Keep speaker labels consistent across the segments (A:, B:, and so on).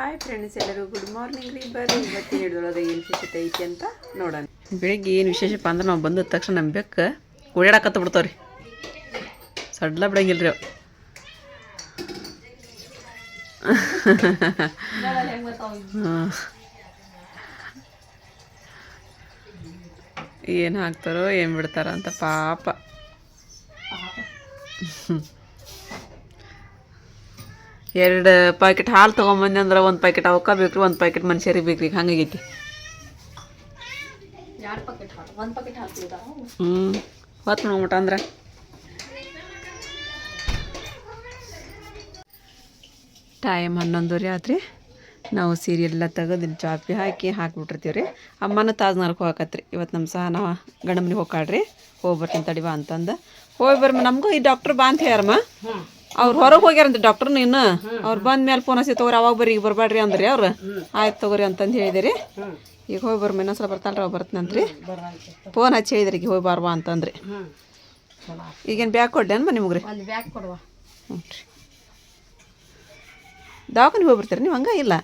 A: Hi friends ಎಲ್ಲರೂ good morning ರೀ. ಬರ್ರಿ, ಇವತ್ತು ಹಿಡಿದೊಳಗೆ ಏನು ವಿಶೇಷತೆ ಐತಿ ಅಂತ ನೋಡೋಣ. ಬೆಳಿಗ್ಗೆ ಏನು ವಿಶೇಷಪ್ಪ ಅಂದ್ರೆ ನಾವು ಬಂದ ತಕ್ಷಣ ನಮ್ಮ ಬೆಕ್ಕ ಓಡಾಡಕತ್ತ ಬಿಡ್ತಾವ್ರಿ. ಸಡ್ಲ ಬಿಡಂಗಿಲ್ಲ ರೀ ಏನು ಹಾಕ್ತಾರೋ ಏನು ಬಿಡ್ತಾರ ಅಂತ ಪಾಪ. ಎರಡು ಪ್ಯಾಕೆಟ್ ಹಾಲು ತೊಗೊಂಬಂದೆ ಅಂದ್ರೆ ಒಂದು ಪ್ಯಾಕೆಟ್ ಅವಕ್ಕ ಬೇಕ್ರಿ ಒಂದು ಪ್ಯಾಕೆಟ್ ಮನುಷ್ಯರಿಗೆ ಬೇಕ್ರಿ. ಹಂಗಾಗೈತಿ ಹ್ಞೂ ಹೊತ್ತು ನೋಡ್ಬಿಟ್ಟ ಅಂದ್ರೆ? ಟೈಮ್ ಹನ್ನೊಂದು ಆತ್ರಿ. ನಾವು ಸೀರೆ ಎಲ್ಲ ತೆಗೆದು ಚಾಪಿ ಹಾಕಿ ಹಾಕ್ಬಿಟ್ಟಿರ್ತೀವಿ ರೀ ಅಮ್ಮನ ತಾಜ್ನರ್ಗೆ ಹೋಗಕತ್ರಿ. ಇವತ್ತು ನಮ್ಮ ಸಹ ನಾವು ಗಂಡಮನಿಗೆ ಹೋಗಾಡ್ರಿ ಹೋಗಿ ಬರ್ತೀನಿ ತಡಿ ಬಾ ಅಂತಂದು. ಹೋಗಿ ಬರ್ಮ ನಮಗೂ ಈ ಡಾಕ್ಟ್ರ್ ಬಾ ಅಂತ ಹೇಳ್ಯಾರಮ್ಮ. ಅವ್ರು ಹೊರಗೆ ಹೋಗ್ಯಾರಂತ ಡಾಕ್ಟರ್ ನೀನು. ಅವ್ರು ಬಂದ ಮೇಲೆ ಫೋನ್ ಹಚ್ಚಿ ತಗೋರಿ ಅವಾಗ ಬರ್ರಿ ಈಗ ಬರಬೇಡ್ರಿ ಅಂದ್ರಿ ಅವ್ರು. ಆಯ್ತು ತಗೋರಿ ಅಂತಂದು ಹೇಳಿದಿರಿ. ಈಗ ಹೋಗಿ ಬರ್ಮ ಇನ್ನೊಂದ್ಸಲ ಬರ್ತಾಳ್ರಿ ಅವ್ರು ಬರ್ತೀನಂತ್ರಿ ಫೋನ್ ಹಚ್ಚಿ ಹೇಳಿದ್ರಿ ಈಗ ಹೋಗಿ ಬಾರ್ವಾ ಅಂತಂದ್ರಿ. ಈಗೇನು ಬ್ಯಾಗ್ ಕೊಡ್ಲೇನಮ್ಮ ನಿಮ್ಗೆ ರೀ
B: ಒಂದು ಬ್ಯಾಗ್ ಕೊಡುವ.
A: ಹ್ಞೂ ರೀ. ದವಾಖಾನಿಗೆ ಹೋಗಿ ಬರ್ತೀರಿ ನೀವು ಹಂಗೆ ಇಲ್ಲ?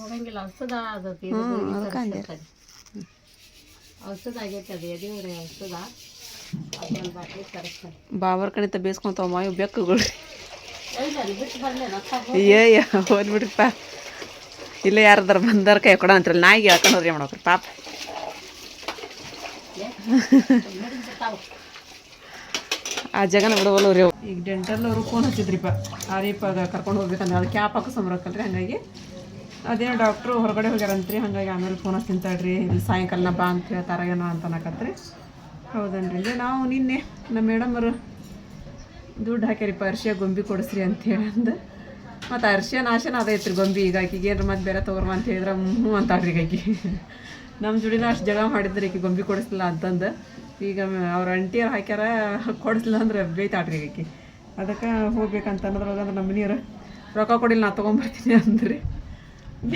B: ಹೋಗಂಗಿಲ್ಲ.
A: ಹ್ಞೂ ಅದಕ್ಕೆ ಅಂದೆ
B: ಔಷಧ ಆಗೈತೆ ಅದು ಎದೆಯವ್ರೆ ಔಷಧ.
A: ಬಾವರ್ ಕಣಿತ ಬೇಸ್ಕೊಂತಾವ ಮಾಯು ಬೆಕ್ಕುಗಳು.
B: ಬರಲಿಲ್ಲ
A: ಹೋದ್ಬಿಡ್ರಿಪ್ಪ ಇಲ್ಲೇ ಯಾರದಾರ ಬಂದಾರ ಕೈ ಕೊಡ ಅಂತಾರಲ್ಲ ನಾಯಿಗೆ ಹಾಕೊಂಡ್ರಿ ಮಾಡೋಕ್ರಿ ಪಾಪ. ಆ ಜಗನ ಬಿಡವಲ್ಲ ರೀ ಈಗ ಡೆಂಟಲ್ ಅವರು ಫೋನ್ ಹಚ್ಚಿದ್ರಿಪ್ಪ. ಆರೀಪಾಗ ಕರ್ಕೊಂಡು ಹೋಗ್ಬೇಕಂದ್ರೆ ಅದು ಕ್ಯಾಪ್ ಹಾಕೋ ಸಂಬರಕ್ಕಲ್ರಿ ಹಾಗಾಗಿ. ಅದೇನೋ ಡಾಕ್ಟ್ರು ಹೊರಗಡೆ ಹೋಗ್ಯಾರಂತ್ರಿ ಹಾಗಾಗಿ ಆಮೇಲೆ ಫೋನ್ ಹಚ್ಚಿ ತಿಂತಾಳ್ರಿ ಇಲ್ಲಿ ಸಾಯಂಕಾಲ ಬಾ ಅಂತ ಹೇಳ್ತಾರ ಏನೋ ಅಂತ ಅನ್ನಕತ್ರಿ. ಹೌದನ್ರಿ. ನಾವು ನಿನ್ನೆ ನಮ್ಮ ಮೇಡಮರು ದುಡ್ಡು ಹಾಕ್ಯಾರಿಪ್ಪ ಅರ್ಶಿಯ ಗೊಂಬಿ ಕೊಡಿಸ್ರಿ ಅಂತ ಹೇಳಂದು. ಮತ್ತು ಅರ್ಶಿಯ ನಾಶನ ಅದೈತ್ರಿ ಗೊಂಬಿ. ಈಗ ಆಕಿಗೆ ಏನ್ರ ಮತ್ತೆ ಬೇರೆ ತೊಗೊರ್ಮ ಅಂತ ಹೇಳಿದ್ರೆ ಹ್ಞೂ ಅಂತಾಳ್ರಿ ಈಗ ಆಕಿ. ನಮ್ಮ ಜುಡಿನ ಅಷ್ಟು ಜಗ ಮಾಡಿದ್ರಿ ಈಕಿ ಗೊಂಬಿ ಕೊಡಿಸ್ಲಿಲ್ಲ ಅಂತಂದು. ಈಗ ಅವ್ರ ಅಂಟಿಯವ್ರು ಹಾಕ್ಯಾರ, ಕೊಡಿಸ್ಲಿಲ್ಲ ಅಂದ್ರೆ ಬೈತಾಳ್ರಿ ಈಗ ಆಕಿ. ಅದಕ್ಕೆ ಹೋಗ್ಬೇಕಂತ ಅನ್ನೋದ್ರೊಳಗೆ ನಮ್ಮ ಮನೆಯವ್ರು, ರೊಕ್ಕ ಕೊಡಿಲ್ಲ, ನಾ ತೊಗೊಂಬರ್ತೀನಿ ಅಂದ್ರಿ.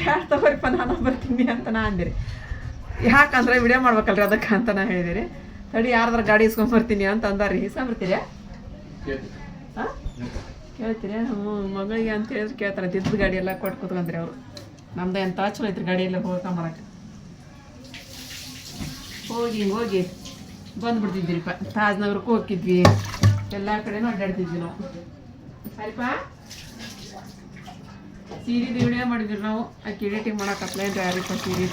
A: ಯಾರು ತಗೋರಿಪ್ಪ ನಾನು ಬರ್ತೀನಿ ಅಂತ ನಾ ಅಂದಿರಿ. ಯಾಕಂದ್ರೆ ವಿಡಿಯೋ ಮಾಡ್ಬೇಕಲ್ರಿ ಅದಕ್ಕೆ ಅಂತ ನಾ ಹೇಳಿದಿರಿ. ತಡಿ, ಯಾರ್ದಾರ ಗಾಡಿ ಇಸ್ಕೊಂಬರ್ತೀನಿ ಅಂತ ಅಂದಾರಿ. ಇಸ್ಕೊಂಬರ್ತೀರಾ ಹಾಂ ಕೇಳ್ತೀರಿ? ಹ್ಞೂ ಮಗಳಿಗೆ ಅಂತ ಹೇಳಿದ್ರೆ ಕೇಳ್ತಾರೆ. ತಿದ್ದು ಗಾಡಿ ಎಲ್ಲ ಕೊಟ್ಟು ಕೂತ್ಕೊಂಡ್ರಿ ಅವರು. ನಮ್ದು ಎಂತ ಚಲೋ ಐತ್ರಿ ಗಾಡಿ ಎಲ್ಲ ಹೋಗ್ಕೊಂಬರಕ್ಕೆ ಹೋಗಿ ಹೋಗಿ. ಬಂದ್ಬಿಡ್ತಿದ್ವಿರಿಪ್ಪ ತಾಜ್ನಗರಕ್ಕೆ ಹೋಗಿದ್ವಿ ಎಲ್ಲ ಕಡೆನೂ ಅಡ್ಡಾಡ್ತಿದ್ವಿ ನಾವು. ಸರಿಪಾ ಸೀರೆ ವಿಡಿಯೋ ಮಾಡಿದ್ವಿ ನಾವು. ಆಕೆ ಎಡಿಟಿಂಗ್ ಅಪ್ಲೈನ್ ಯಾರಿಪ್ಪ ಸೀರೆ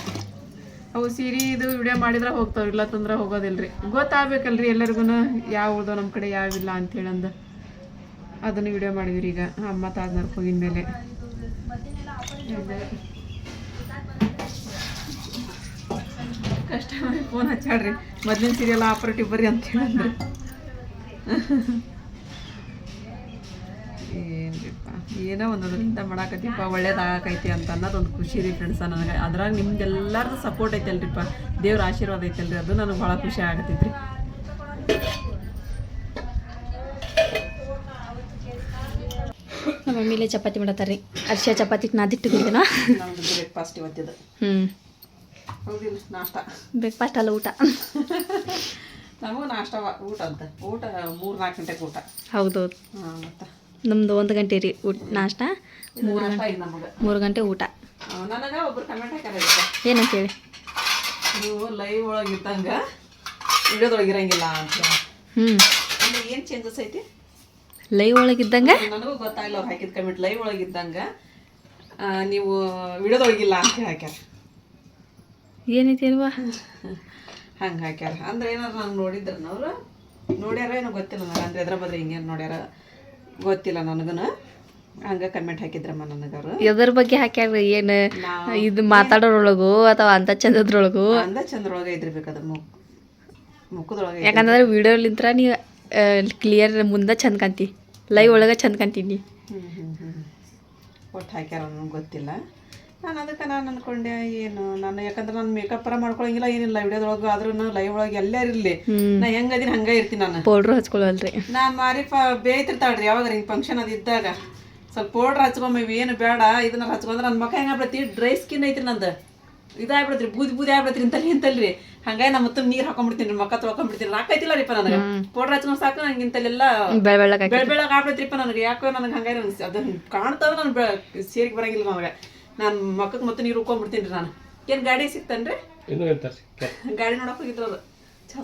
A: ಅವು ಸೀರೆ ಇದು ವಿಡಿಯೋ ಮಾಡಿದ್ರೆ ಹೋಗ್ತಾವ್ರಿ ಇಲ್ಲ ತಂದ್ರೆ ಹೋಗೋದಿಲ್ರಿ. ಗೊತ್ತಾಗಬೇಕಲ್ರಿ ಎಲ್ಲರಿಗೂ ಯಾವ ಉಳ್ದೋ ನಮ್ಮ ಕಡೆ ಯಾವಿಲ್ಲ ಅಂತೇಳಿ ಅಂದ ಅದನ್ನು ವಿಡಿಯೋ ಮಾಡಿದ್ರಿ ಈಗ. ಅಮ್ಮ ತಾಜ್ನರ್ಕ್ ಹೋಗಿದ ಮೇಲೆ ಕಸ್ಟಮರ್ ಫೋನ್ ಹಚ್ಚಾಡ್ರಿ ಮೊದ್ಲಿನ ಎಲ್ಲ ಆಪರೇಟಿವ್ ಬರ್ರಿ ಅಂತ ಹೇಳಂದ್ರಿ ಏನ್ರಿಪ್ಪ? ಏನೋ ಒಂದೊಂದರಿಂದ ಮಾಡಾಕತ್ತೀಪ ಒಳ್ಳೇದಾಗೈತಿ ಅಂತ ಅನ್ನೋದೊಂದು ಖುಷಿ ರೀ ಫ್ರೆಂಡ್ಸ ನನಗೆ ಅದ್ರಾಗ ನಿಮ್ದೆಲ್ಲರದು ಸಪೋರ್ಟ್ ಐತಲ್ರಿಪ್ಪ. ದೇವ್ರ ಆಶೀರ್ವಾದ ಐತಲ್ರಿ ಅದು ನನಗೆ ಭಾಳ ಖುಷಿ ಆಗತೈತ್ರಿ
B: ನಮ್ಮ ಮಮ್ಮಿಲೇ ಚಪಾತಿ ಮಾಡತ್ತಾರ ರೀ ಅರ್ಶಿಯ ಚಪಾತಿ ನಾದಿಟ್ಟಿದ್ದೀನ
A: ನಮ್ದು ಬ್ರೇಕ್ಫಾಸ್ಟ್ ಇವತ್ತಿದು.
B: ಹ್ಞೂ
A: ಹೌದಿಲ್ಲ ನಾಷ್ಟ.
B: ಬ್ರೇಕ್ಫಾಸ್ಟ್ ಅಲ್ಲ ಊಟ.
A: ನಮಗೂ ನಾಷ್ಟ ಊಟ ಅಂತ. ಊಟ ಮೂರು ನಾಲ್ಕು ಗಂಟೆಗೆ ಊಟ.
B: ಹೌದೌದು.
A: ಹಾಂ ಮತ್ತು?
B: ನಮ್ದು ಒಂದು ಗಂಟೆ ರೀ ಊಟ ನಾಷ್ಟ ಮೂರು ಗಂಟೆ ಮೂರು ಗಂಟೆ ಊಟ.
A: ನನಗೆ ಒಬ್ರು ಕಮೆಂಟ್ ಹಾಕ್ಯಾರ
B: ಏನಂತೇಳಿ?
A: ನೀವು ಲೈವ್ ಒಳಗೆ ಇದ್ದಂಗೆ ವಿಡಿಯೋದೊಳಗೆ ಇರಂಗಿಲ್ಲ ಅಂತ
B: ಹ್ಞೂ
A: ಅಂದ್ರೆ ಏನು ಚೇಂಜಸ್ ಐತಿ?
B: ಲೈವ್ ಒಳಗಿದ್ದಂಗೆ
A: ನನಗೂ ಗೊತ್ತಾಗಿಲ್ಲ ಅವ್ರು ಹಾಕಿದ ಕಮೆಂಟ್ ಲೈವ್ ಒಳಗೆ ಇದ್ದಂಗೆ ನೀವು ವಿಡಿಯೋದೊಳಗಿಲ್ಲ ಅಂತ ಹಾಕ್ಯಾರ.
B: ಏನೈತಿ ಅಲ್ವಾ?
A: ಹಂಗೆ ಹಾಕ್ಯಾರ. ಅಂದ್ರೆ ಏನಾರು ನಂಗೆ ನೋಡಿದ್ರ ಅವರು? ನೋಡ್ಯಾರ ಏನೋ ಗೊತ್ತಿಲ್ಲ ನನಗೆ ಅಂದ್ರೆ ಎದ್ರ ಬದ್ರೆ ಹಿಂಗೇನು ನೋಡ್ಯಾರ? ಗೊತ್ತಿಲ್ಲ ನನಗೂ ಹಂಗ ಕಮೆಂಟ್ ಹಾಕಿದ್ರಮ್ಮ ನನಗವ್ರು.
B: ಎದ್ರ ಬಗ್ಗೆ ಹಾಕ್ಯಾರ ಏನು
A: ನಾ-
B: ಇದು ಮಾತಾಡೋರೊಳಗು ಅಥವಾ ಅಂತ ಚಂದದ್ರೊಳಗು?
A: ಅಂತ ಚಂದ್ರೊಳಗೆ ಇದ್ರಬೇಕದ ಮುಖ. ಮುಖದೊಳಗೆ
B: ಯಾಕಂದ್ರೆ ವಿಡಿಯೋಲಿಂತ್ರ ನೀವು ಕ್ಲಿಯರ್ ಮುಂದೆ ಚಂದ ಕಾಣ್ತಿ. ಲೈವ್ ಒಳಗೆ ಚಂದ ಕಾಣ್ತೀನಿ.
A: ಹ್ಞೂ ಹ್ಞೂ ಹ್ಞೂ ಒಟ್ಟು ಹಾಕ್ಯಾರ ನನಗೆ ಗೊತ್ತಿಲ್ಲ. ನಾನು ಅದಕ್ಕೆ ನಾನು ಅಂದ್ಕೊಂಡೆ ಏನು ನಾನು ಯಾಕಂದ್ರೆ ನಾನು ಮೇಕಪ್ ಮಾಡ್ಕೊಳಂಗಿಲ್ಲ ಏನಿಲ್ಲ ವಿಡಿಯೋದೊಳಗೆ ಆದ್ರೂ ಲೈವ್ ಒಳಗೆ ಎಲ್ಲೇ ಇರಲಿ. ನಾ ಹೆಂಗದೀನಿ ಹಂಗೆ ಇರ್ತೀನಿ ನಾನು.
B: ಪೌಡ್ರ್ ಹಚ್ಕೊಳ್ಳಲ್ರಿ
A: ನಾನು ಮಾರಿ ಪ ಬೇಯ್ತಿರ್ತಾಳ್ರಿ ಯಾವಾಗ ಹಿಂಗೆ ಫಂಕ್ಷನ್ ಅದು ಇದ್ದಾಗ. ಸ್ವಲ್ಪ ಪೌಡ್ರ್ ಹಚ್ಕೊಂಬ ಏನು ಬೇಡ ಇದನ್ನ ಹಚ್ಕೊಂಡ್ರೆ ನನ್ನ ಮಕ್ಕ ಹೆಂಗಾಗ್ಬಿಡತ್ತಿ ಡ್ರೈ ಸ್ಕಿನ್ ಐತ್ರಿ ನಂದು. ಇದಾಗ್ಬಿಡತ್ರಿ ಬೂದಿ ಬೂದಿ ಆಗ್ಬಿಡತ್ರಿ ಇಂತಲ್ಲಿ ಇಂತಲ್ರಿ ಹಂಗಾಗಿ ನಮ್ಮ ಮತ್ತೆ ನೀರ್ ಹಾಕೊಂಡ್ಬಿಡ್ತೀನಿ ಮಕ್ಕ ತೊಳ್ಕೊಂಡ್ಬಿಡ್ತೀನಿ ರಾಕೈತಿಲ್ಲ ರೀಪ ನನಗೆ. ಪೌಡ್ರ್ ಹಚ್ಕೊಂಡ್ ಸಾಕು ನಂಗೆ ಇಂತಲ್ಲೆಲ್ಲ
B: ಬೆಳ ಬೆಳಗ್ಗೆ
A: ಆಗ್ಬಿಡ್ತ್ರಿಪ್ಪ ನನಗೆ. ಯಾಕೋ ನನಗೆ ಹಂಗಾಗಿ ನನಗೆ ಅದು ಕಾಣ್ತದ ನಾನು ಸೇರಿಗೆ ಬರಂಗಿಲ್ಲ ನನಗೆ. ನಾನು ಮಕ್ಕಕ್ಕೆ ಮತ್ತೆ ನೀರು ಉಕ್ಕೊಂಡ್ಬಿಡ್ತೀನಿ ರೀ ನಾನು. ಏನು ಗಾಡಿ ಸಿಕ್ತನ್ರಿ?
C: ಇನ್ನೂ ಹೇಳ್ತಾರೆ
A: ಗಾಡಿ ನೋಡಕ್ಕೆ ಹೋಗಿದ್ರು ಅದು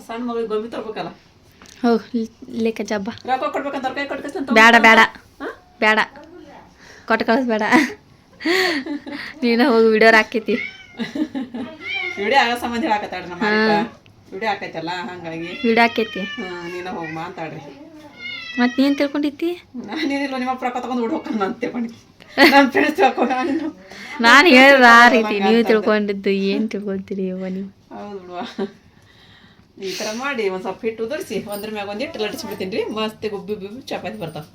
A: ಸಣ್ಣ ಮಗಳಿಗೆ ಗೊಂಬಿ ತರ್ಬೇಕಲ್ಲ.
B: ಹೋ ಲೇಖ ಜಬ್ಬ.
A: ರೊಕ್ಕ ಕೊಡ್ಬೇಕಂತ ಅವ್ರ ಕೊಟ್ಟು ಕೊಟ್ಕಸ್ತಂತ
B: ಬೇಡ ಬೇಡ
A: ಹಾ?
B: ಬೇಡ ಕೊಟ್ಟು ಕಳಿಸ್ಬೇಡ ನೀನು ಹೋಗಿ ವಿಡಿಯೋ ಹಾಕೈತಿ.
A: ವಿಡಿಯೋ ಆಗೋ ಸಂಬಂಧ ಹಾಕತ್ತಾಡ್ರಿ ನಮ್ಮ ವಿಡಿಯೋ ಹಾಕೈತಲ್ಲ ಹಂಗಾಗಿ.
B: ವಿಡಿಯೋ ಹಾಕೈತಿ.
A: ಹಾಂ ನೀನು ಹೋಗಿ ಮಾತಾಡ್ರಿ
B: ಮತ್ತೆ ನೀನು ತಿಳ್ಕೊಂಡಿದ್ದಿ?
A: ನಾನೇನಿಲ್ಲ ನಿಮ್ಮ ರೊಕ್ಕ ತಗೊಂಡು ಹುಡ್ ಹೋಗ್ಕೊಂಡು ಅಂತ ತಿಳ್ಕೊಂಡು ನಮ್ಮ ಫ್ರೆಂಡ್ಸ್ ತಿಳ್ಕೊಂಡು ನಾನು
B: ನಾನು ಹೇಳಿದ ಆ ರೀತಿ ನೀವು ತಿಳ್ಕೊಂಡಿದ್ದು ಏನು ತಿಳ್ಕೊತೀರಿ ಯವ್ವ ನೀವು?
A: ಹೌದು ಬಿಡುವ. ಈ ಥರ ಮಾಡಿ ಒಂದು ಸ್ವಲ್ಪ ಹಿಟ್ಟು ಉದುರಿಸಿ ಒಂದ್ರ ಮ್ಯಾಗ ಒಂದು ಹಿಟ್ಟು ಲಟ್ಟಿಸ್ಬಿಡ್ತೀನಿ ರೀ. ಮಸ್ತ್ ಗುಬ್ಬಿ ಬಿಬ್ಬಿ ಚಪಾತಿ ಬರ್ತಾವೆ.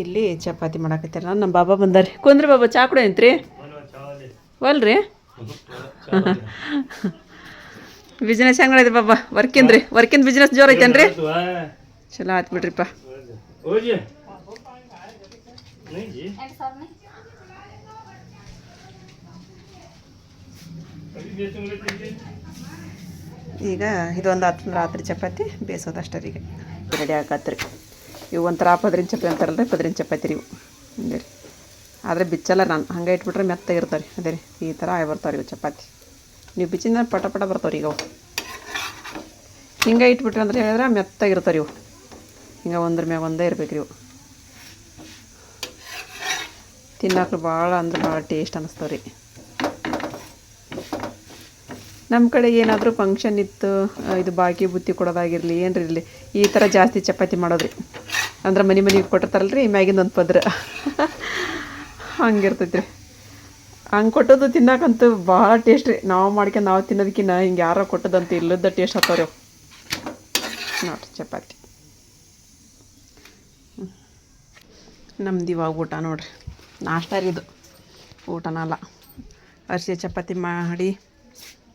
A: ಇಲ್ಲಿ ಚಪಾತಿ ಮಾಡಾಕತ್ತೀರ ನಮ್ಮ ಬಾಬಾ ಬಂದಾರೆ. ಕುಂದ್ರಿ ಬಾಬಾ ಚಾ ಕೂಡ ಐತ್ರಿ ಒಲ್ರಿ? ಬಿಸ್ನೆಸ್ ಹೆಂಗ್ ನಡೆದಿ ಬಾಬಾ? ವರ್ಕಿಂದ್ರಿ ವರ್ಕಿಂದ ವರ್ಕಿಂದ್ ಬಿಸ್ನೆಸ್ ಜೋರ್ ಐತೇನ್ರಿ? ಚಲೋ ಆಯ್ತು ಬಿಡ್ರಿಪ್ಪ. ಈಗ ಇದೊಂದು ಹತ್ತು ರಾತ್ರಿ ಚಪಾತಿ ಬೇಯಿಸೋದು ಈಗ. ರೆಡಿ ಆಗತ್ರಿ. ಇವು ಒಂಥರ ಪದ್ರಿನ ಚಪಾತಿ ಅಂತಾರಲ್ಲ ಪದ್ರಿನ ಚಪಾತಿ ರೀ ಇವು. ರೀ. ಆದರೆ ಬಿಚ್ಚಲ್ಲ ನಾನು ಹಂಗೆ ಇಟ್ಬಿಟ್ರೆ ಮೆತ್ತ ರೀ ಅದೇ ರೀ ಈ ಥರ ಆಗಿ ರೀ ಇವು ಚಪಾತಿ. ನೀವು ಬಿಚ್ಚಿನ ಪಟ ಪಟ ಬರ್ತಾವ್ರಿ ಈಗ ಅವು. ಹಿಂಗೆ ಇಟ್ಬಿಟ್ರಿ ಅಂದ್ರೆ ಹೇಳಿದ್ರೆ ಮೆತ್ತಾಗಿರ್ತಾರೆ ಇವು. ಹಿಂಗೆ ಒಂದ್ರ ಮ್ಯಾಗ ಒಂದೇ ಇರ್ಬೇಕು ರೀ ಇವು. ತಿನ್ನಕ್ಕೆ ಭಾಳ ಅಂದ್ರೆ ಭಾಳ ಟೇಸ್ಟ್ ಅನ್ನಿಸ್ತಾವ ರೀ. ನಮ್ಮ ಕಡೆ ಏನಾದರೂ ಫಂಕ್ಷನ್ ಇತ್ತು ಇದು ಬಾಕಿ ಬುತ್ತಿ ಕೊಡೋದಾಗಿರಲಿ, ಏನ್ರಿ ಇರಲಿ ಈ ಥರ ಜಾಸ್ತಿ ಚಪಾತಿ ಮಾಡೋದ್ರಿ. ಅಂದ್ರೆ ಮನೆ ಮನೆಗೆ ಕೊಟ್ಟಿರ್ತಾರಲ್ರಿ, ಮ್ಯಾಗಿಂದ ಒಂದು ಪದ್ರ. ಹಂಗಿರ್ತೈತಿ ರೀ ಹಂಗೆ ಕೊಟ್ಟದ್ದು ತಿನ್ನಕ್ಕಂತೂ ಭಾಳ ಟೇಸ್ಟ್ ರೀ. ನಾವು ಮಾಡ್ಕೊಂಡು ನಾವು ತಿನ್ನೋದಕ್ಕಿಂತ ಹಿಂಗೆ ಯಾರೋ ಕೊಟ್ಟದಂತ ಇಲ್ಲದ ಟೇಸ್ಟ್ ಹತ್ತವ್ರಿ ರೀ ನೋಡ್ರಿ ಚಪಾತಿ. ನಮ್ದು ಇವಾಗ ಊಟ ನೋಡ್ರಿ. ನಾಷ್ಟ ರೀ ಇದು. ಊಟನಲ್ಲ ಅರಿಸಿ ಚಪಾತಿ ಮಾಡಿ,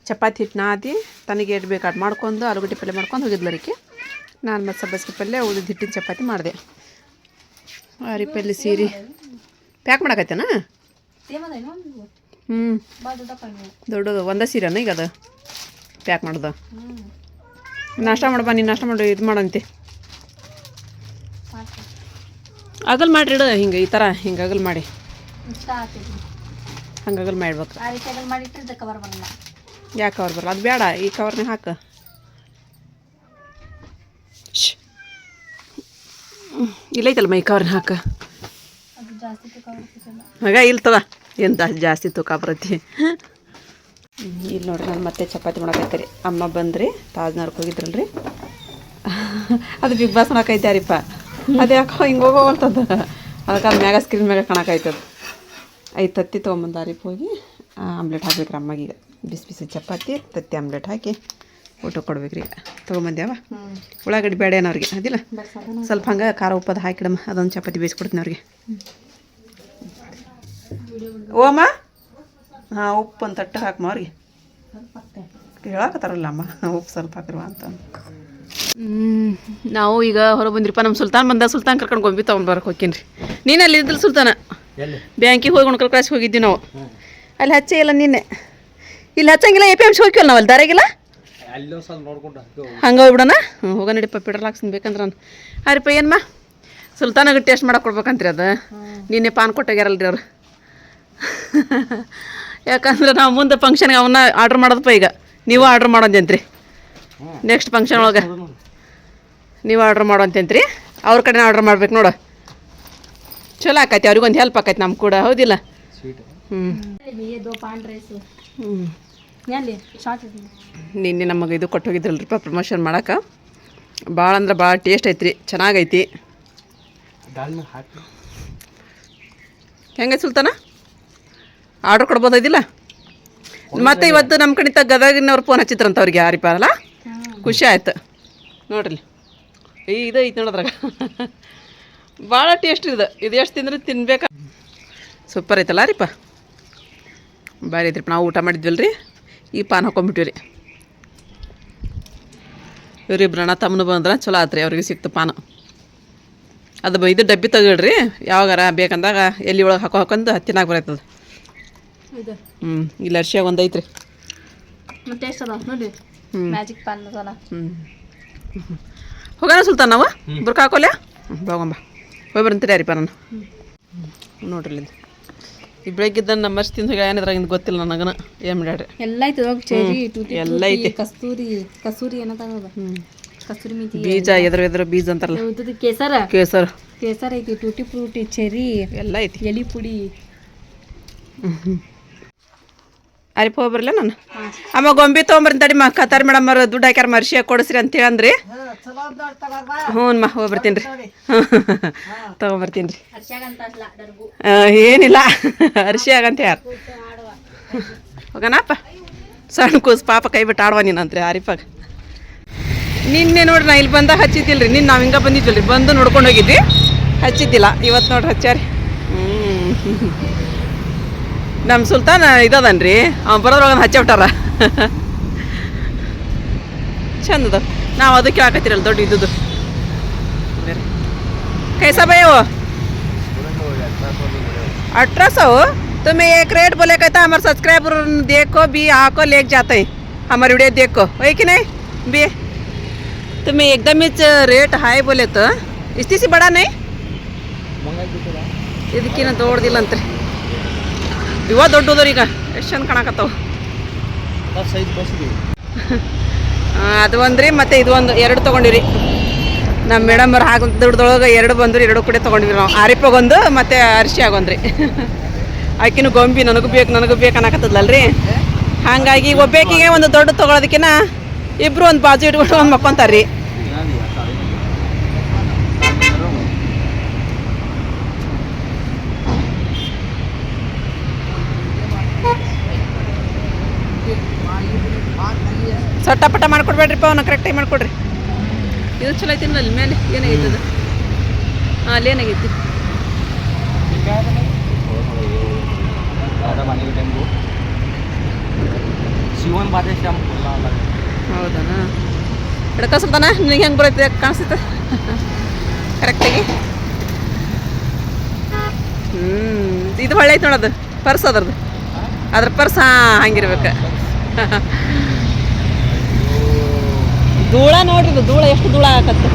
A: ಚಪಾತಿ ಹಿಟ್ಟು ನಾದಿ ತನಗೆ ಎಷ್ಟು ಬೇಕು ಮಾಡ್ಕೊಂಡು, ಆಲೂಗಡ್ಡೆ ಪಲ್ಯ ಮಾಡ್ಕೊಂಡು ಹೋಗಿದ್ಲರಿಕೆ ನಾನು ಮತ್ತು ಸಬ್ಬಸ್ಗೆ ಪಲ್ಯ ಉಳಿದ ಹಿಟ್ಟಿನ ಚಪಾತಿ ಮಾಡಿದೆ. ಆರಿ ಪಲ್ಯ ಸೀರೆ. ಪ್ಯಾಕ್ ಮಾಡಕತ್ತೇನ? ಹ್ಞೂ ದೊಡ್ಡದು, ಒಂದೇ ಸೀರೆನ ಈಗ ಅದು? ಪ್ಯಾಕ್ ಮಾಡೋದು? ನಾಷ್ಟ ಮಾಡಬಾ ನೀನು ನಾಷ್ಟ ಮಾಡು, ಇದು ಮಾಡಂತೆ. ಅಗಲ್ ಮಾಡ್ರಿ ಇಡ ಹಿಂಗೆ ಈ ಥರ ಹಿಂಗೆ ಅಗಲ್ ಮಾಡಿ. ಹಂಗೆ ಅಗಲ್ ಮಾಡ್ಬೇಕು. ಯಾಕೆ ಕವರ್ ಬರಲ್ಲ? ಅದು ಬೇಡ ಈ ಕವರ್ನ ಹಾಕು. ಇಲ್ಲ ಐತಲ್ಲ ಇಲ್ಲೈತಲ್ಲ ಮೈ ಕವರ್ನ ಹಾಕ. ಆಗ ಇಲ್ತದ ಎಂತ ಜಾಸ್ತಿ ತೂಕ ಬರತ್ತಿ? ಇಲ್ಲಿ ನೋಡ್ರಿ ನಾನು ಮತ್ತೆ ಚಪಾತಿ ಮಾಡಕೈತೆ ಅಮ್ಮ ಬಂದ್ರಿ ತಾಜ್ನವ್ರಿಗೆ ಹೋಗಿದ್ರಲ್ರಿ. ಅದು ಬಿಗ್ ಬಾಸ್ ನೋಡಕೈತಾರಿಪ್ಪ ಅದು ಯಾಕೋ ಹಿಂಗೆ ಹೋಗೋವಂಥದ್ದು ಅದಕ್ಕೆ ಅದು ಮ್ಯಾಗ ಸ್ಕ್ರೀನ್ ಮ್ಯಾಗ ಕಾಣಕಾಯ್ತದ. ಐದು ತತ್ತಿ ತೊಗೊಂಬಂದಾರಿಪ್ಪ ಹೋಗಿ ಆಮ್ಲೆಟ್ ಹಾಕ್ಬೇಕು ಅಮ್ಮಗೆ ಅಮ್ಮಗೀಗ ಬಿಸಿ ಬಿಸಿ ಚಪಾತಿ ತತ್ತಿ ಆಮ್ಲೆಟ್ ಹಾಕಿ ಊಟ ಕೊಡ್ಬೇಕ್ರಿ ಈಗ. ತೊಗೊಂಬಂದ್ಯಾವ? ಉಳ್ಳಾಗಡ್ಡಿ ಬೇಡ ಏನೋ ಅವ್ರಿಗೆ ಅದಿಲ್ಲ ಸ್ವಲ್ಪ ಹಂಗೆ ಖಾರ ಉಪ್ಪದ ಹಾಕಿಡಮ್ಮ ಅದೊಂದು ಚಪಾತಿ ಬೇಯಿಸ್ಕೊಡ್ತೀನಿ ಅವ್ರಿಗೆ. ಓಮ್ಮ ಹಾಂ ಉಪ್ಪು ಒಂದು ತಟ್ಟು ಹಾಕಮ್ಮ ಅವ್ರಿಗೆ. ಹೇಳಕತ್ತಾರಲ್ಲ ಅಮ್ಮ ಉಪ್ಪು ಸ್ವಲ್ಪ ಹಾಕಿರುವ ಅಂತ. ನಾವು ಈಗ ಹೊರ ಬಂದ್ರಿಪ್ಪ ನಮ್ಮ ಸುಲ್ತಾನ್ ಬಂದ ಸುಲ್ತಾನ್ ಕರ್ಕೊಂಡು ಗೊಂಬಿ ತೊಗೊಂಡು ಬರಕ್ಕೆ ಹೋಗ್ತೀನಿ ರೀ ನೀನು ಅಲ್ಲಿ ಇದ್ದಿಲ್ಲ ಸುಲ್ತಾನ?
C: ಎಲ್ಲಿ?
A: ಬ್ಯಾಂಕಿಗೆ ಹೋಗಿ ಉಣ್ಕಲ್ ಕ್ಲಾಸ್ಗೆ ಹೋಗಿದ್ವಿ ನಾವು. ಅಲ್ಲಿ ಹಚ್ಚೇ ಇಲ್ಲ ನಿನ್ನೆ. ಇಲ್ಲಿ ಹಚ್ಚಂಗಿಲ್ಲ ಎ ಪಿ ಎಂ ಸಿ ಹೋಗ್ಯವಲ್ಲ ನಾವು ಅಲ್ಲಿ? ದಾರಾಗಿಲ್ಲ ಹಂಗ ಹೋಗ್ಬಿಡೋಣ ಹ್ಞೂ ಹೋಗ ನಡಿಪ್ಪ ಪೆಟ್ರೋಲ್ ಹಾಕ್ಸ್ತೀನಿ ಬೇಕಂದ್ರೆ ನಾನು ಅರಿಪ್ಪ ಏನಮ್ಮ ಸುಲ್ತಾನಾಗ ಟೇಸ್ಟ್ ಮಾಡಕ್ಕೆ ಕೊಡ್ಬೇಕಂತ್ರಿ ಅದು. ನಿನ್ನೆ ಪಾನ್ ಕೊಟ್ಟಾಗ್ಯಾರಲ್ರಿ ಅವ್ರು. ಯಾಕಂದ್ರೆ ನಾವು ಮುಂದೆ ಫಂಕ್ಷನ್ಗೆ ಅವನ್ನ ಆರ್ಡ್ರ್ ಮಾಡೋದಪ್ಪ ಈಗ. ನೀವು ಆರ್ಡ್ರ್ ಮಾಡೋದಂತ್ರಿ ನೆಕ್ಸ್ಟ್ ಫಂಕ್ಷನ್ ಒಳಗೆ. ನೀವು ಆರ್ಡ್ರ್ ಮಾಡೋಂತಂತ್ರಿ ಅವ್ರ ಕಡೆ ಆರ್ಡ್ರ್ ಮಾಡ್ಬೇಕು ನೋಡು. ಚಲೋ ಆಕೈತಿ ಅವ್ರಿಗೊಂದು ಹೆಲ್ಪ್ ಆಕೈತಿ ನಮ್ಮ ಕೂಡ ಹೌದಿಲ್ಲ?
C: ಸ್ವೀಟ್
A: ಹ್ಞೂ ಹ್ಞೂ ನಿನ್ನೆ ನಮಗೆ ಇದು ಕೊಟ್ಟು ಹೋಗಿದ್ರಲ್ರಿಪ್ಪ ಪ್ರಮೋಷನ್ ಮಾಡಕ್ಕೆ ಭಾಳ ಅಂದ್ರೆ ಭಾಳ ಟೇಸ್ಟ್ ಐತ್ರಿ ಚೆನ್ನಾಗೈತಿ.
C: ಹೆಂಗೈತಿ ಮೇಲೆ ಹಾಕಿ.
A: ಹೆಂಗೆ ಸುಲ್ತಾನ? ಆರ್ಡ್ರ್ ಕೊಡ್ಬೋದಿಲ್ಲ ಮತ್ತೆ ಇವತ್ತು ನಮ್ಮ ಕಡೆ ಗದಗಿನವ್ರು ಫೋನ್ ಹಚ್ಚಿದ್ರಂತ ಅವ್ರಿಗೆ ಯಾರಿಪ್ಪ ಅಲ್ಲ? ಖುಷಿ ಆಯ್ತು. ನೋಡ್ರಿ. ಈ ಇದು ಐತಿ ನೋಡೋದ್ರಾಗ ಭಾಳ ಟೇಸ್ಟ್ ಇದೆ. ಇದು ಎಷ್ಟು ತಿಂದ್ರೆ ತಿನ್ಬೇಕಾ? ಸೂಪರ್ ಐತಲ್ಲ ರೀಪ ಭಾರಿ ಐತ್ರಿಪ್ಪ ನಾವು ಊಟ ಮಾಡಿದ್ವಲ್ರಿ. ಈ ಪಾನ್ ಹಾಕೊಂಡ್ಬಿಟ್ಟಿವಿ ರೀ ಇವ್ರಿಬ್ರಣ್ಣ ತಮ್ಮನು ಬಂದ್ರೆ ಚಲೋ ಆತ್ರಿ ಅವ್ರಿಗೆ ಸಿಕ್ತು ಪಾನ. ಅದು ಬ- ಇದು ಡಬ್ಬಿ ತೆಗಿಡ್ರಿ ಯಾವಾಗಾರ ಬೇಕಂದಾಗ ಎಲ್ಲಿ ಒಳಗೆ ಹಾಕೋ ಹಾಕೊಂಡು ತಿನ್ನಾಕ ಬರೈತದ.
B: ಇದು.
A: ಹ್ಞೂ ಇಲ್ಲಿ ಅರ್ಶಿಯಾಗ ಒಂದು ಐತ್ರಿ. ಹ್ಞೂ ಹ್ಞೂ ಹೋಗೋಣ ಸುಲ್ತಾನ್ ನಾವು? ಬುರ್ಕ ಹಾಕೋಲ್ಯಾ? ಹೋಗಂಬ ಹೋಗಿ ಬರಂತೀರಿ ಯಾರಿಪ್ಪ ನಾನು? ನೋಡ್ರಿ ಇಲ್ಲಿ. ಈ ಇದ್ದ ನಮ್ಮ ತಿನ್ಗ ತಿಂದು ಏನಿದ್ರಾಗಿಂದ ಗೊತ್ತಿಲ್ಲ ನನಗನ. ಏನು ಮಾಡ್ಯಾಡ್ರಿ?
B: ಎಲ್ಲ ಐತೆ ಹೋಗಿ ಚೇರಿ ಟೂಟಿ
A: ಎಲ್ಲ ಐತೆ.
B: ಕಸ್ತೂರಿ ಕಸ್ತೂರಿ ಏನದ
A: ಹ್ಞೂ
B: ಕಸ್ತೂರಿ ಮಿತಿ
A: ಬೀಜ ಎದ್ರ ಎದ್ರ ಬೀಜ ಅಂತಾರಲ್ಲ.
B: ಉದ್ದದ ಕೇಸರ?
A: ಕೇಸರ್.
B: ಕೇಸರ ಐತಿ ಟೂಟಿ ಫ್ರೂಟಿ ಚೆರಿ
A: ಎಲ್ಲ ಐತಿ.
B: ಎಲಿ ಪುಡಿ.
A: ಅರಿಪ ಹೋಗಿ ಬರಲ್ಲ ನಾನು? ಅಮ್ಮ ಗೊಂಬಿ ತೊಗೊಂಬರ್ತೀನಿ ತಡಿ ಮಾ ಕತಾರ್ ಮೇಡಮ್ ಅವ್ರು ದುಡ್ಡು ಹಾಕ್ಯಾರ ಮರ್ಷಿಯಾಗ ಕೊಡಿಸ್ರಿ ಅಂತ ಹೇಳಂದ್ರಿ. ಹ್ಞೂ ಮಾ ಹೋಗಿ ಬರ್ತೀನಿ ರೀ ತೊಗೊಂಬರ್ತೀನಿ ರೀ ಏನಿಲ್ಲ. ಅರ್ಶಿ ಆಗಂತ ಯಾರು? ಹೋಗನಪ್ಪ. ಸಣ್ಣ ಕೂಸು ಪಾಪ ಕೈ ಬಿಟ್ಟು ಆಡುವ ನೀನಂತ್ರಿ ಆರಿಪಾಗ ನಿನ್ನೆ ನೋಡ್ರಿ ನಾ ಇಲ್ಲಿ ಬಂದಾಗ ಹಚ್ಚಿದ್ದಿಲ್ಲ ರೀ ನಿನ್ನ ನಾವು ಹಿಂಗೆ ಬಂದಿದ್ದಿಲ್ಲ ರೀ ಬಂದು ನೋಡ್ಕೊಂಡು ಹೋಗಿದ್ವಿ. ಹಚ್ಚಿದ್ದಿಲ್ಲ. ಇವತ್ತು ನೋಡ್ರಿ ಹಚ್ಚಾರಿ ಹ್ಞೂ ನಮ್ಮ ಸುಲ್ತಾನ್ ಇದದನ್ರಿ ಅವ್ನು ಬರೋದ್ರೊಳಗೆ ಹಚ್ಚಿಬಿಟ್ಟಾರ ಚಂದದ ನಾವು ಅದು ಕೇಳಕತ್ತೀರಲ್ಲ ದೊಡ್ಡ ಇದ್ದುದು कैसा भाई वो अठारह सौ तुम्हें एक रेट बोले कहता हमारे सब्सक्राइबर देखो भी आको लेके जाते हैं हमारी वीडियो देखो वही कि नहीं बी तुम्हें एकदम ही रेट हाई बोले तो इसी से बड़ा नहीं ಇದಕ್ಕಿನ್ನ ದೊಡ್ಡದಿಲ್ಲಂತ್ರಿ ಇವ ರೀ ಈಗ. ಎಷ್ಟು ಚಂದ ಕಾಣಕತ್ತಾವ. ಅದು ಒಂದ್ರಿ, ಮತ್ತೆ ಇದು ಒಂದು ಎರಡು ತೊಗೊಂಡಿರಿ ನಮ್ಮ ಮೇಡಮ್ ಅವ್ರು ಹಾಗೆ ದುಡ್ದೊಳಗೆ ಎರಡು ಬಂದ್ರಿ, ಎರಡು ಕೂಡ ತೊಗೊಂಡಿವಿ ನಾವು. ಆರಿಪಗೊಂದು ಮತ್ತೆ ಅರಿಶಿ ಆಗೊಂದ್ರಿ. ಆಕಿನೂ ಗೊಂಬಿ, ನನಗೂ ಬೇಕು ನನಗೂ ಬೇಕು ಅನ್ನಕತ್ತದ್ಲಲ್ರಿ. ಹಾಗಾಗಿ ಒಬ್ಬೇಕಿಗೆ ಒಂದು ದೊಡ್ಡ ತೊಗೊಳೋದಕ್ಕಿನ್ನ ಇಬ್ರು ಒಂದು ಬಾಜು ಇಟ್ಬಿಟ್ಟು ಒಂದು ಮಕ್ಕೊಂತಾರ್ರಿ. ಸೊಟ್ಟ ಪಟ್ಟ ಮಾಡ್ಕೊಡ್ಬೇಡ್ರಿಪ್ಪ ಅವನ್ನ ಕರೆಕ್ಟಾಗಿ ಮಾಡ್ಕೊಡ್ರಿ. ಇದು ಚಲೋ ಐತಿ ಅಲ್ಲಿ ಮೇಲೆ ಏನಾಗೈತದ ಹಾಂ ಅಲ್ಲಿ ಏನಾಗೈತಿ
C: ಶಿವನ್ ಬಾದೇಶ
A: ಹೌದಾ ಎಡಕ ಸುಲ್ತಾನ ನಿನಗೆ ಹೆಂಗೆ ಬರುತ್ತೆ ಕಾಣಿಸ್ತ ಕರೆಕ್ಟಾಗಿ ಹ್ಞೂ ಇದು ಒಳ್ಳೆ ಐತೆ ನೋಡೋದು ಪರ್ಸ್ ಅದ್ರದ್ದು ಅದ್ರ ಪರ್ಸ್, ಹಾಂ, ಹಂಗಿರ್ಬೇಕು. ಧೂಳ ನೋಡ್ರಿ ಧೂಳ, ಎಷ್ಟು ಧೂಳ ಹಾಕತ್ತ.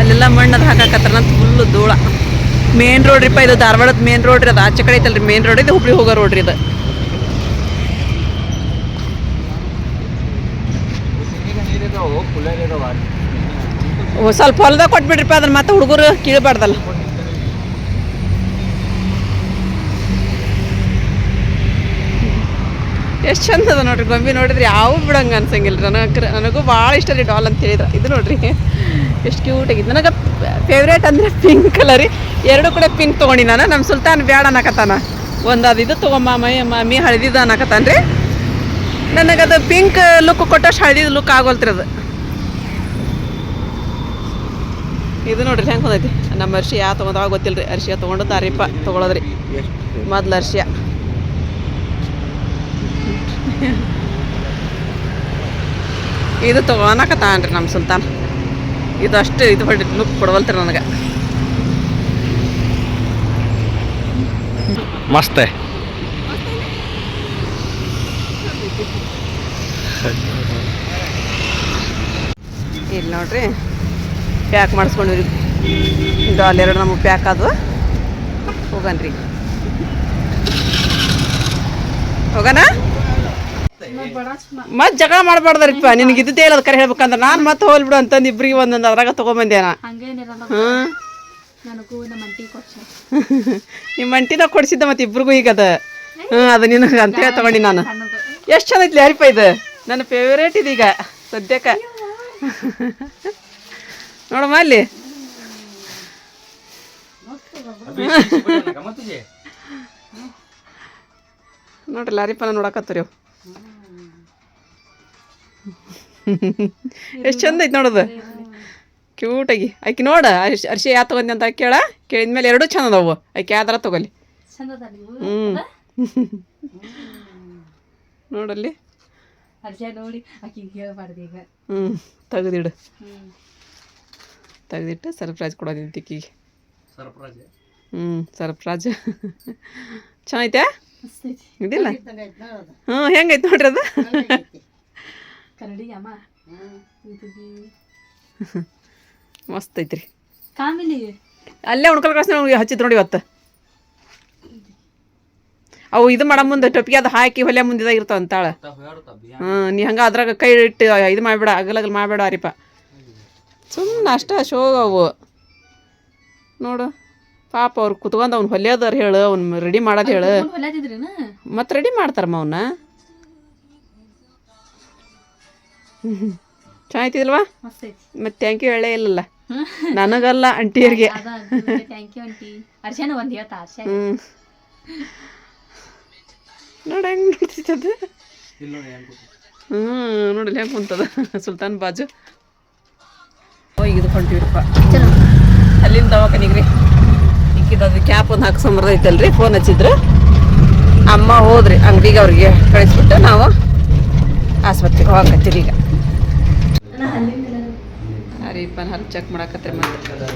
A: ಅಲ್ಲೆಲ್ಲ ಮಣ್ಣದು ಹಾಕಾಕತ್ತಾರ ನಂತ ಫುಲ್ಲು ಧೂಳ. ಮೇನ್ ರೋಡ್ ರೀಪ್ಪ ಇದು ಧಾರವಾಡದ ಮೇನ್ ರೋಡ್ ರೀ, ಅದು ಆಚೆ ಕಡೆ ಐತಲ್ರಿ ಮೇನ್ ರೋಡ್ ಇದು ಹುಬ್ಳಿ ಹೋಗೋ ರೋಡ್ ರೀ ಇದು. ಸ್ವಲ್ಪ ಹೊಲ್ದಾಗ ಕೊಟ್ಬಿಡ್ರಿಪ್ಪ ಅದನ್ನ ಮತ್ತೆ ಹುಡುಗರು ಕೀಳಬಾರ್ದಲ್ಲ. ಎಷ್ಟು ಚಂದ ಅದ ನೋಡ್ರಿ ಗೊಂಬಿ ನೋಡಿದ್ರೆ ಯಾವ ಬಿಡಂಗ ಅನ್ಸಂಗಿಲ್ಲ ನನಗೆ ನನಗೂ ಭಾಳ ಇಷ್ಟ ರೀ ಡಾಲ್ ಅಂತ ಹೇಳಿದ್ರೆ. ಇದು ನೋಡ್ರಿ. ಎಷ್ಟು ಕ್ಯೂಟ್ ಆಗಿತ್ತು ನನಗೆ ಫೇವ್ರೇಟ್ ಅಂದರೆ ಪಿಂಕ್ ಕಲರ್ ಎರಡು ಕೂಡ ಪಿಂಕ್ ತೊಗೊಂಡಿ ನಾನು. ನಮ್ಮ ಸುಲ್ತಾನ್ ಬ್ಯಾಡ ಅನ್ನಕತ್ತಾನ. ಒಂದು ಅದು ಇದು ತೊಗೊಂಬ ಮೈ ಮಮ್ಮಿ ಹಳದಿದ ಅನ್ನಕತ್ತಾನ ರೀ. ನನಗದು ಪಿಂಕ್ ಲುಕ್ ಕೊಟ್ಟಷ್ಟು ಹಳದಿದ ಲುಕ್ ಆಗೋಲ್ತ್ರಿ ಅದು. ಇದು ನೋಡ್ರಿ ಹೆಂಗೆ ಹೊಂದೈತಿ ನಮ್ಮ ಅರ್ಶಿ ಯಾ ತೊಗೊಂಡಾಗ ಗೊತ್ತಿಲ್ಲ ರೀ ಅರ್ಶಿಯ ತೊಗೊಂಡು ತಾರೀಪ ತೊಗೊಳೋದ್ರಿ ಮೊದ್ಲು ಅರ್ಶಿಯ ಇದು ತೊಗೊಳಕತ್ತಾನ್ರಿ ನಮ್ಮ ಸುಲ್ತಾನ್. ಇದು ಅಷ್ಟು ಇದು ಹೊಡಿ ಲುಕ್ ಕೊಡವಲ್ತ್ರಿ ನನಗೆ.
C: ಮಸ್ತ್.
A: ಇಲ್ಲಿ ನೋಡ್ರಿ ಪ್ಯಾಕ್ ಮಾಡಿಸ್ಕೊಂಡಿವ್ರಿ. ಇದು ಅಲ್ಲೆರಡು ನಮಗೆ ಪ್ಯಾಕ್ ಅದು. ಹೋಗನ್ರಿ ಹೋಗೋಣ? ಮತ್ತೆ ಜಗಳ ಮಾಡಬಾರ್ದ್ರಿಪ್ಪ. ನಿನಗೆ ಇದ್ದೇ ಇಲ್ಲ ಕರೆ ಹೇಳ್ಬೇಕಂದ್ರೆ ನಾನು ಮತ್ತೆ ಹೋಗ್ಬಿಡು ಅಂತಂದು ಇಬ್ರಿಗೆ ಒಂದೊಂದು ಅದ್ರಾಗ ತೊಗೊಂಬಂದೆ ನಾ.
B: ಹಂಗೇನಿರಲ್ಲ
A: ಹ್ಞೂ
B: ನನಗೂ ನಮ್ಮ
A: ಅಂಟಿನ ಕೊಡ್ಸಿದ್ದ ಮತ್ತೆ ಇಬ್ರಿಗೂ ಈಗ ಅದ. ಹ್ಞೂ ಅದು ನಿನಗೆ ಅಂತೇಳಿ ತಗೊಂಡಿ ನಾನು. ಎಷ್ಟು ಚಂದ ಐತ್ಲಿ ಯಾರಿಪ್ಪ ಇದು. ನನ್ನ ಫೇವ್ರೇಟ್ ಇದೀಗ ಸದ್ಯಕ್ಕೆ. ನೋಡಮ್ಮ ಅಲ್ಲಿ. ನೋಡ್ರಿ ಲಾರಿಪ್ಪನ ನೋಡಕತ್ತೀರಿ ಎಷ್ಟು ಚಂದ ಐತೆ ನೋಡೋದು. ಕ್ಯೂಟಾಗಿ. ಆಕೆ ನೋಡ ಅರ್ಶಿ ಯಾ ತಗೊಂಡಿ ಅಂತ ಕೇಳ. ಕೇಳಿದ್ಮೇಲೆ ಎರಡೂ ಚಂದ ಅದಾವು. ಆಕೆ ಯಾವ್ದಾರ ತಗೊಲಿ ಹ್ಞೂ ನೋಡಲ್ಲಿ. ಹ್ಞೂ ತೆಗೆದಿಡು. ತೆಗೆದಿಟ್ಟು ಸರ್ಪ್ರೈಸ್
C: ಕೊಡೋದು ತಿಕ್ಕಿಗೆ
A: ಹ್ಞೂ ಸರ್ಪ್ರೈಸ್ ಚೆನ್ನಾಗೈತೆ ಇದಿಲ್ಲ? ಹ್ಞೂ ಹೆಂಗೈತೆ ನೋಡ್ರಿ ಅದು?
B: ಕರಡಿ ಅಮ್ಮ.
A: ಮಸ್ತ್ ಐತ್ರಿ.
B: ಕಾಮಿಲಿ.
A: ಅಲ್ಲೇ ಉಣ್ಕಲ್ ಕಳ್ಸಿ ಅವ್ನಿಗೆ ಹಚ್ಚಿದ್ ನೋಡಿ ಇವತ್ತು. ಅವು ಇದು ಮಾಡೋ ಮುಂದೆ ಟೊಪ್ಪಿಗೆ ಅದು ಹಾಕಿ ಹೊಲೆ ಮುಂದಿದಾಗ ಇರ್ತಾವ ಅಂತಾಳ. ಹ್ಞೂ ನೀ ಹಂಗೆ ಅದ್ರಾಗ ಕೈ ಇಟ್ಟು ಇದು ಮಾಡಬೇಡ ಅಗಲಗಲ್ ಮಾಡಬೇಡ ಅರಿಪ. ಸುಮ್ಮನೆ ಅಷ್ಟ ಶೋ ಅವು. ನೋಡು ಪಾಪ ಅವ್ರು ಕುತ್ಕೊಂಡು ಅವ್ನು ಹೊಲಿಯೋದಾರ ಹೇಳು ಅವ್ನು ರೆಡಿ ಮಾಡೋದು ಹೇಳು. ಮತ್ತೆ ರೆಡಿ ಮಾಡ್ತಾರಮ್ಮ ಅವನ್ನ
B: ಮಸ್ತ್ ಐತಿ.
A: ಮತ್ತೆ ಥ್ಯಾಂಕ್ ಯು ಹೇಳೇ ಇಲ್ಲಲ್ಲ. ನನಗಲ್ಲ ಅಂಟಿಯರಿಗೆ ಹ್ಞೂ ನೋಡಿ ಹೆಂಗೆ ನೋಡ್ತಿತ್ತದ ಹ್ಞೂ ನೋಡಿ ಹೆಂಗೆ ಕುಂತದ. ಸುಲ್ತಾನ್ ಬಾಜು. ಹೋಗಿ ಇದು ಹೊಂಟಿವಿರಪ್ಪ ಅಲ್ಲಿಂದ ದವಾಖಾನಿಗೆ ರೀ ಅದು ಕ್ಯಾಪ್ ಒಂದು ಹಾಕ್ಸಂಬರ್ದ ಐತಲ್ರಿ ಫೋನ್ ಹಚ್ಚಿದ್ರು. ಅಮ್ಮ ಹೋದ್ರಿ ಅಂಗಡಿಗೆ ಅವ್ರಿಗೆ ಕಳಿಸ್ಬಿಟ್ಟು ನಾವು ಆಸ್ಪತ್ರೆಗೆ ಹೋಗತ್ತೀರಿ ಈಗ. ಅರಿಪನ್ ಹಲ್ಲು ಚೆಕ್ ಮಾಡಾಕತ್ರಿ ಮತ್ತೆ.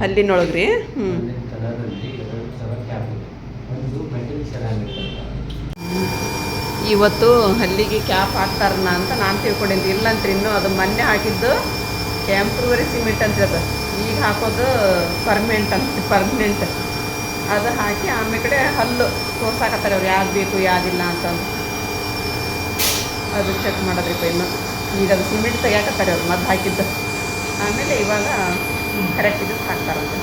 A: ಹಲ್ಲಿನೊಳಗೆ ರೀ ಹ್ಞೂ ಇವತ್ತು ಹಲ್ಲಿಗೆ ಕ್ಯಾಪ್ ಹಾಕ್ತಾರನ ಅಂತ ನಾನು ತಿಳ್ಕೊಂಡಿದ್ದೆ. ಇಲ್ಲಂತ್ರಿ ಇನ್ನೂ ಅದು ಮೊನ್ನೆ ಹಾಕಿದ್ದು ಟೆಂಪ್ರವರಿ ಸಿಮೆಂಟ್ ಅಂತ ಅದು. ಈಗ ಹಾಕೋದು ಪರ್ಮನೆಂಟ್ ಅಂತ ಪರ್ಮನೆಂಟ್ ಅದು ಹಾಕಿ ಆಮೇಲೆ ಕಡೆ ಹಲ್ಲು ತೋರ್ಸಾಕತ್ತಾರೆ ಅವ್ರು ಯಾವ್ದು ಬೇಕು ಯಾವುದಿಲ್ಲ ಅಂತಂದು ಅದು ಚೆಕ್ ಮಾಡೋದ್ರಿ ಇನ್ನು ಈಗ ಅದು ಸಿಮೆಂಟ್ ತೆಗಿಯಾಕತ್ತಾರೆ ಅವ್ರು ಮದ್ದು ಹಾಕಿದ್ದು. ಆಮೇಲೆ ಇವಾಗ ಕರೆಕ್ಟ್ ಇದು ಹಾಕ್ತಾರಂತೆ.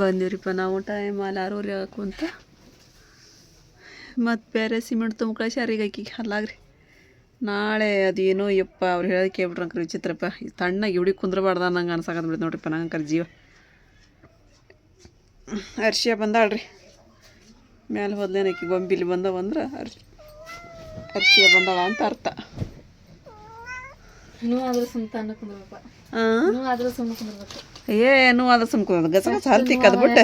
A: ಬಂದಿವ್ರಿಪ್ಪ ನಾವು ಟೈಮ್ ಅಲ್ಲಿ ಹಾಕು ಹಾಕುವಂತ ಮತ್ತು ಬೇರೆ ಸಿಮೆಂಟ್ ತುಂಬ್ಕಳಿಸಿ ಈಗ ಆಕಿಗೆ ಹಲ್ಲಾಗ್ರಿ ನಾಳೆ ಅದೇನೋ ಯಪ್ಪ ಅವ್ರು ಹೇಳೋದು ಕೇಳ್ಬಿಟ್ರಂಕ್ರಿ ವಿಚಿತ್ರಪ್ಪ. ತಣ್ಣಗೆ ಇವ್ಡಿ ಕುಂದ್ರಬಾರ್ದ ನಂಗೆ ಅನ್ಸಾಕತ್ ಬಿಡ್ತು ನೋಡ್ರಿಪ್ಪ ನಂಗೆ ಜೀವ. ಅರ್ಶಿಯ ಬಂದಾಳ್ರಿ. ಮ್ಯಾಲೆ ಹೋದ್ಲೇನ ಆಕಿ ಗೊಂಬಿಲಿ ಬಂದವ ಅಂದ್ರೆ ಅರ್ಶಿ ಅರ್ಶಿಯ ಬಂದಳ ಅಂತ ಅರ್ಥ. ಏನು ಆದ್ರೂ ಸುಮ್ಕೊಂಡು ಗಸ ಗಸ ಹಲ್ ತಿಕ್ಕದ್ ಬಿಟ್ಟು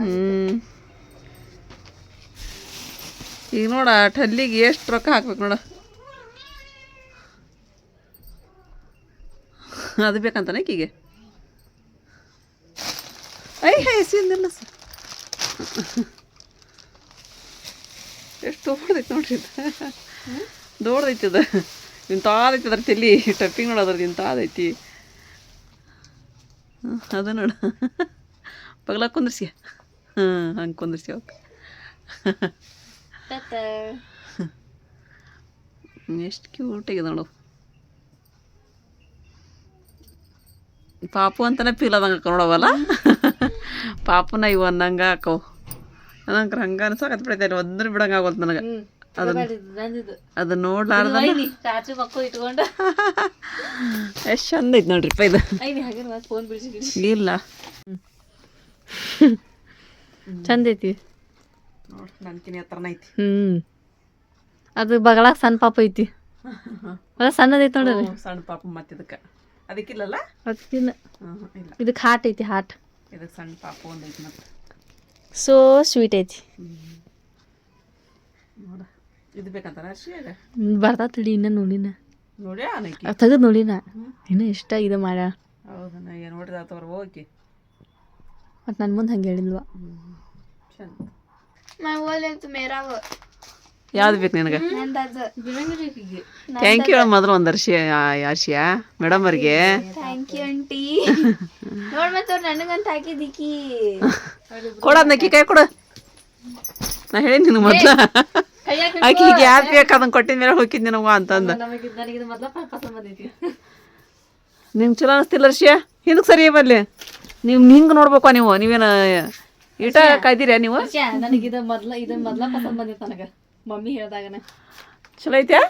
A: ಹ್ಞೂ ಈಗ ನೋಡ ಟಲ್ಲಿಗೆ ಎಷ್ಟು ರೊಕ್ಕ ಹಾಕ್ಬೇಕು ನೋಡ. ಅದು ಬೇಕಂತಾನೆ ಈಕಿಗೆ? ಐ ಹೈ ಸಿಂದಿಲ್ಲ ಸರ್ ಎಷ್ಟು ದೊಡ್ಡದೈತಿ ನೋಡ್ರಿ ದೊಡ್ಡದೈತಿ ಅದು ಇಂಥದೈತಿ ಅದ್ರ ತಲೆ ಟಪ್ಪಿಂಗ್ ನೋಡೋದ್ರದ್ದು ಇಂತಾದೈತಿ ಅದ ನೋಡು. ಪಗಲ ಕುಂದ್ರಿಸಿ. ಹಾಂ ಹಂಗೆ ಕುಂದ್ರಿಸಿ ಅವಕ್ಕೆ ಎಷ್ಟು ಕ್ಯೂಟ್ ಆಗಿದೆ ನೋಡು. ಪಾಪು ಅಂತಾನೆ ಫೀಲ್ ಆದಂಗೆ ನೋಡವಲ್ಲ ಪಾಪುನ ಇವು ಅನ್ನಂಗೆ ಹಾಕವು ನಂಗೆ ಹಂಗ ಅನ್ಸಕತ್ ಬಿಡೈತೆ ಒಂದ್ರ ಬಿಡಂಗ ಆಗೋದ್ ನನಗೆ. ಅದನ್ನ ಅದನ್ನ ನೋಡ್ಲಾರ್ದ ಎಷ್ಟ್ ಚಂದ ಐತೆ ನೋಡ್ರಿಪ್ಪ ಇದು. ಇಲ್ಲ.
B: ಚಂದ ಐತಿ. ಹ್ಮ್. ಅದು ಬಗಳ ಸಣ್ಣ ಪಾಪ ಐತಿ. ಅದ ಸಣ್ಣದೈತಿ ನೋಡ್ರಿ.
A: ಸಣ್ಣ ಪಾಪು ಮತ್ತೆ ಇದಕ್ಕೆ ಅದಕ್ಕಿಲ್ಲಲ್ಲ ಇಲ್ಲ.
B: ಇದಕ್ಕೆ ಹಾಟ್ ಐತಿ ಹಾಟ್.
A: ಇದಕ್ಕೆ ಸಣ್ಣ ಪಾಪ ಒಂದು ಐತಿ ಮತ್ತೆ.
B: ಸೋ ಸ್ವೀಟ್ ಐತಿ.
A: ನೋಡ. ಇದು ಬೇಕಂತಾರ ಅರ್ಶಿಯಾಗ
B: ಬರ್ತಾ ತಡಿ ಇನ್ನ ನೋಡಿನ.
A: ನೋಡಿ ಆನೈಕಿ
B: ತೆಗೆದು ನೋಡಿನ. ಇನ್ನ ಇಷ್ಟ ಇದು ಮಾಡ.
A: ಹೌದನ ನಾ ಏನು ನೋಡಿದ ಆತವ್ರ ಹೋಗಿ.
B: ಮತ್ತು ನನ್ನ ಮುಂದೆ ಹಂಗೆ ಹೇಳಿಲ್ವಾ?
A: ಚಂದ.
D: ಅಂತ ಮೇರಾವ
A: ಯಾವ್ದು ಬೇಕು ನಿನಗೆ? ಥ್ಯಾಂಕ್ ಯು ಮೊದಲು ಒಂದು ಅರ್ಶಿ ಅರ್ಶಿಯ ಮೇಡಮ್ ಅವ್ರಿಗೆ.
D: Thank you aunty. ನೋಡ್ ಮತ್ತೆ ಅವ್ರು ನನಗಂತ ಹಾಕಿದಿಕ್ಕಿ
A: ಕೊಡೋದ್ ನಕ್ಕಿ ಕೈ ಕೊಡ. ನಾ ಹೇಳಿ ನಿನಗೆ ಮೊದ್ಲು. ಆಕಿ ಈಗ ಯಾರು ಬೇಕು ಅದನ್ನ ಕೊಟ್ಟಿದ ಮೇಲೆ ಹೋಗಿದ್ ನಿನಗ ಅಂತಂದು.
B: ನಮಗೆ
A: ಚಲೋ ಅನಿಸ್ತಿಲ್ಲ ಅರ್ಶಿಯ ಹಿಂದಕ್ಕೆ ಸರಿ ಬರ್ಲಿ. ನೀವು ಹಿಂಗೆ ನೋಡ್ಬೇಕು ನೀವು? ನೀವೇನ ಇಟ ಕಾಯ್ದಿರ ನೀವು?
B: ಇದು ಮೊದ್ಲ ಇದು ಮೊದ್ಲ ಪಸಂದ್ ಬಂದಿತ್ತು ನನಗೆ. ಮಮ್ಮಿ ಹೇಳ್ದಾಗನ.
A: ಚಲೋ ಐತ್ಯಾ?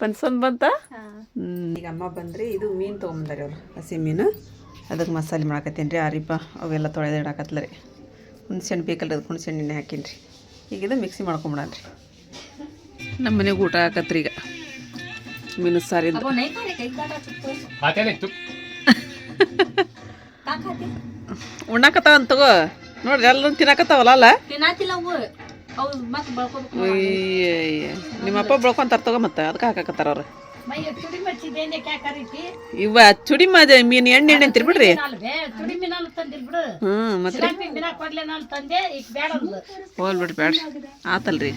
A: ಪನ್ಸಂದ್ ಬಂತ? ಈಗ ಅಮ್ಮ ಬಂದ್ರಿ ಇದು ಮೀನು ತೊಗೊಂಬಂದಾರಿ ಅವ್ರು ಹಸಿ ಮೀನು. ಅದಕ್ಕೆ ಮಸಾಲೆ ಮಾಡಾಕತ್ತೀನಿ ರೀ ಆರಿಪ ಅವೆಲ್ಲ ತೊಳೆದು ಇಡಾಕತ್ತಲ್ಲ ರೀ ಹುಣ್ಸೆಹಣ್ಣು ಬೇಕಲ್ರಿ ಅದಕ್ಕೆ ಹುಣ್ಸೆಹಣ್ಣು ಎಣ್ಣೆ ಹಾಕೀನಿ ರೀ ಈಗ ಇದು ಮಿಕ್ಸಿ ಮಾಡ್ಕೊಂಬಿಡಾನ್ರಿ. ನಮ್ಮ ಮನೆಗೆ ಊಟ ಹಾಕತ್ರಿ ಈಗ. ಮೀನು
B: ಸಾರಿ
A: ಉಣ್ಣಾಕತ್ತಾವ ಅಂತ ತಗೋ. ನೋಡ್ರಿ ಎಲ್ಲ ತಿನ್ನಾಕತ್ತಾವಲ್ಲ ಅಲ್ಲ?
B: ಅವು
A: ಮತ್ತೆ ಅದಕ್ಕೆ ಹಾಕಾಕತ್ತಾರ ಅವ್ರು?
B: ಇವ ಚುಡಿ ಮದ ಮೀನ್ ಎಣ್ಣೆ ಎಣ್ಣೆ ಅಂತೀರಿ ಬಿಡ್ರಿ? ಹ್ಮ್ ಮತ್ತೆ? ಹೋಲ್ ಬಿಡ್ರಿ ಬ್ಯಾಡ್ರಿ ಆತಲ್ರಿ.